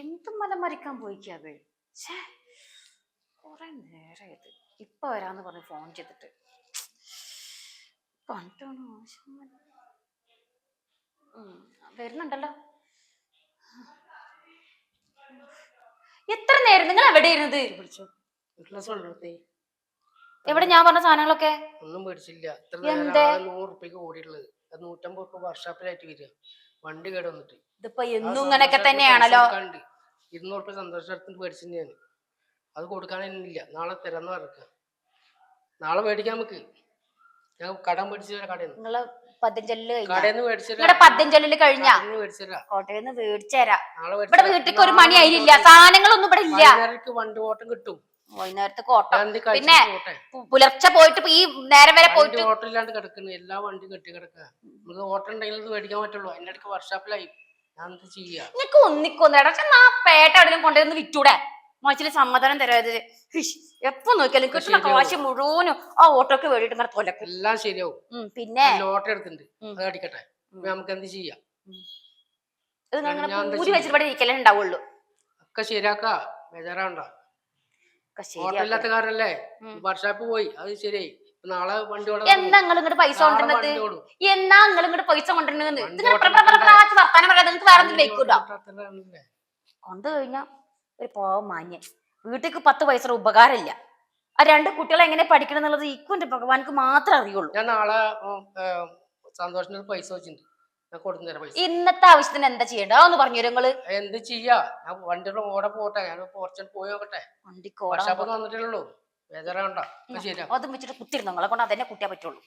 എന്തും മലമറിക്കാൻ പോയിക്കത് ഛേ കൊറേ നേരായത്. ഇപ്പൊ വരാന്ന് പറഞ്ഞ് ഫോൺ ചെയ്തിട്ട്. കണ്ടാണോ വരുന്നുണ്ടല്ലോ. എത്ര നേരം നിങ്ങൾ എവിടെ ഇരുന്നത്? പിടിച്ചോ വീട്ടിലെ സ്വന്തത്തെ എവിടെ ഞാൻ പറഞ്ഞ സാധനങ്ങളൊക്കെ? ഒന്നും മേടിച്ചില്ല എത്ര എന്തേ? നേരം നൂറ് റുപ്യ ഓടിയുള്ളത് അത് നൂറ്റമ്പത് റുപ്യ വർഷാപ്പിലായിട്ട് വരിക. വണ്ടി കേട് വന്നിട്ട്. ഇതിപ്പോ എന്നും ഇങ്ങനെയൊക്കെ തന്നെയാണല്ലോ. ഇരുന്നൂറ് രൂപ സന്തോഷത്തിന് മേടിച്ചിട്ട് ഞാൻ അത് കൊടുക്കാനില്ല നാളെ തരാന്ന് പറഞ്ഞ നാളെ മേടിക്കാം നമുക്ക്. ഞാൻ കടം മേടിച്ചു കടയിൽ നിങ്ങൾ പതിഞ്ചലിൽ കഴിഞ്ഞ? മേടിച്ചു മേടിച്ചു മേടിച്ചേരാ ഇവിടെ വീട്ടിക്ക് ഒരു മണി ആയില്ല സാധനങ്ങളൊന്നും ഇവിടെ ഇല്ല. വണ്ടി ഓട്ടം കിട്ടും. വൈകുന്നേരത്തെ പിന്നെ പുലർച്ചെ പോയിട്ട് ഈ നേരം വരെ പോയിട്ട് ഓട്ടം ഇല്ലാണ്ട് കിടക്കുന്നു. എല്ലാ വണ്ടി കെട്ടി കിടക്കുക. നമുക്ക് ഓട്ടം ഉണ്ടെങ്കിൽ മേടിക്കാൻ പറ്റുള്ളൂ. അതിന്റെ ഇടയ്ക്ക് വർഷാപ്പിലായി ഞാൻ എന്ത് ചെയ്യാ? നിനക്ക് ഒന്നിക്കൊന്നേടാ. പക്ഷെ ആ പേട്ട എവിടെയും കൊണ്ടുവന്ന് വിറ്റൂടെ? മോച്ചിൽ സമ്മതനം തരാത് എപ്പോ നോക്കിയാലും കിട്ടുന്ന കാശ് മുഴുവനും ആ ഓട്ടോക്ക് വേണ്ടിട്ട് ഇങ്ങനെ തൊലക്കും എല്ലാം ശരിയാവും. പിന്നെ? ഓട്ടോ എടുത്തിട്ടുണ്ട്. അത് അടിക്കട്ടെ. നമുക്ക് എന്ത് ചെയ്യാം? ഇത് ബേജാറാണ്ടാ ഓട്ടോ പൂരി വെച്ചിട്ട് ഇരിക്കലേ ഉണ്ടാവുള്ളൂ. ഒക്കെ ശരിയാക്ക. ബേജാറാണ്ട ഉം. വർഷാപ്പ് പോയി. അത് ശരിയായി. നാളെ വണ്ടി എന്താ നിങ്ങൾ ഇങ്ങോട്ട് പൈസ കൊണ്ടിരുന്നത് എന്നാ നിങ്ങൾ ഇങ്ങോട്ട് പൈസ കൊണ്ടുവരുന്നത്? വണ്ടി നിങ്ങൾ വർത്താനം പറയാതെ നിങ്ങൾക്ക് വേറെ എന്തെങ്കിലും വെക്കൂട്ടോ? വണ്ടി ഓട്ടത്തിലല്ലേ. കൊണ്ടു കഴിഞ്ഞാ ഒരു പോവം മാന്യൻ. വീട്ടിക്ക് പത്ത് പൈസ ഉപകാരമില്ല. ആ രണ്ട് കുട്ടികളെ എങ്ങനെ പഠിക്കണം എന്നുള്ളത് ഇക്കുന്റെ ഭഗവാൻക്ക് മാത്രമേ അറിയുള്ളൂ. ഞാൻ നാളെ സന്തോഷത്തിന് പൈസ വെച്ചിട്ടുണ്ട് ഇന്നത്തെ ആവശ്യത്തിന് എന്താ ചെയ്യണ്ടോ ഒന്ന് പറഞ്ഞു നിങ്ങൾ എന്ത് ചെയ്യാ? ഞാൻ വണ്ടിയുടെ ഓടെ പോട്ടെ. ഞാൻ കുറച്ചു പോയി നോക്കട്ടെ. വർഷാപ്പ് വന്നിട്ടുള്ളൂ ബേജാറാണ്ട ശരിയാ അതും വെച്ചിട്ട് കുത്തിരുന്നു? നിങ്ങളെ കൊണ്ട് അതെന്നെ കുട്ടിയാ പറ്റുള്ളൂ.